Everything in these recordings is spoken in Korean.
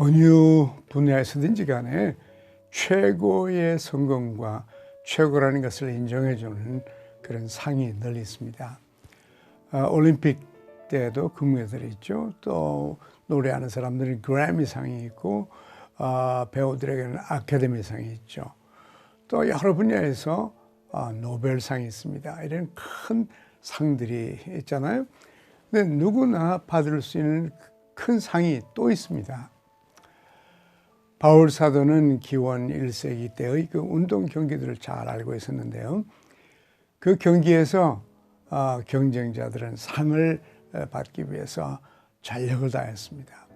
어느 분야에서든지 간에 최고의 성공과 최고라는 것을 인정해주는 그런 상이 널리 있습니다. 어, 올림픽 때도 금메달이 있죠. 또 노래하는 사람들은 그래미 상이 있고 어, 배우들에게는 아카데미 상이 있죠. 또 여러 분야에서 어, 노벨상이 있습니다. 이런 큰 상들이 있잖아요. 근데 누구나 받을 수 있는 큰 상이 또 있습니다. 바울 사도는 기원 1세기 때의 그 운동 경기들을 잘 알고 있었는데요. 그 경기에서 어, 경쟁자들은 상을 받기 위해서 전력을 다했습니다.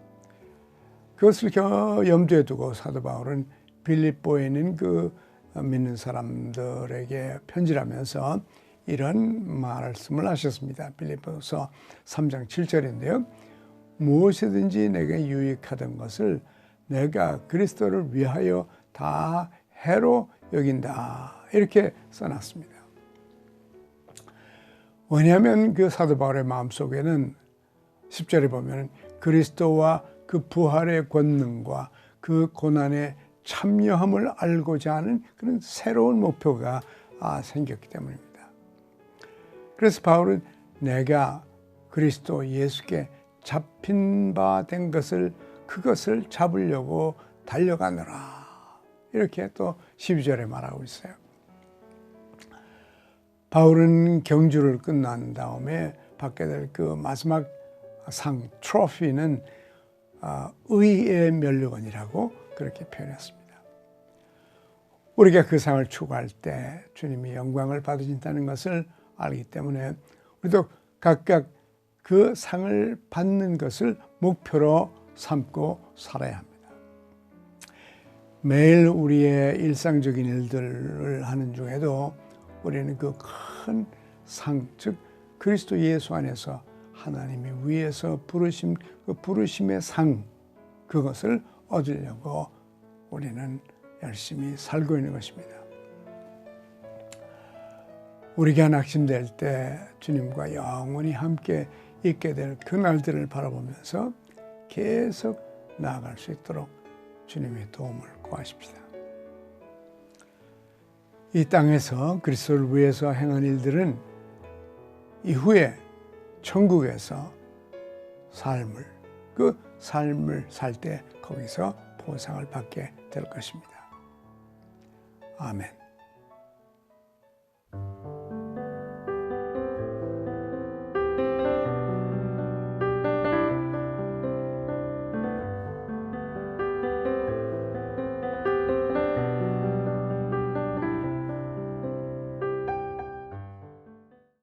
그것을 염두에 두고 사도 바울은 빌립보에 있는 그 믿는 사람들에게 편지를 하면서 이런 말씀을 하셨습니다. 빌립보서 3장 7절인데요. 무엇이든지 내게 유익하던 것을 내가 그리스도를 위하여 다 해로 여긴다. 이렇게 써놨습니다. 왜냐하면 그 사도 바울의 마음속에는 10절에 보면 그리스도와 그 부활의 권능과 그 고난의 참여함을 알고자 하는 그런 새로운 목표가 아, 생겼기 때문입니다. 그래서 바울은 내가 그리스도 예수께 잡힌 바 된 것을 그것을 잡으려고 달려가느라 이렇게 또 12절에 말하고 있어요. 바울은 경주를 끝난 다음에 받게 될 그 마지막 상 트로피는 아, 의의 면류관이라고 그렇게 표현했습니다. 우리가 그 상을 추구할 때 주님이 영광을 받으신다는 것을 알기 때문에 우리도 각각 그 상을 받는 것을 목표로 삼고 살아야 합니다. 매일 우리의 일상적인 일들을 하는 중에도 우리는 그 큰 상, 즉 그리스도 예수 안에서 하나님이 위에서 부르심, 그 부르심의 상, 그것을 얻으려고 우리는 열심히 살고 있는 것입니다. 우리가 낙심될 때 주님과 영원히 함께 있게 될 그날들을 바라보면서 계속 나아갈 수 있도록 주님의 도움을 구하십시다. 이 땅에서 그리스도를 위해서 행한 일들은 이후에 천국에서 삶을 그 삶을 살 때 거기서 보상을 받게 될 것입니다. 아멘.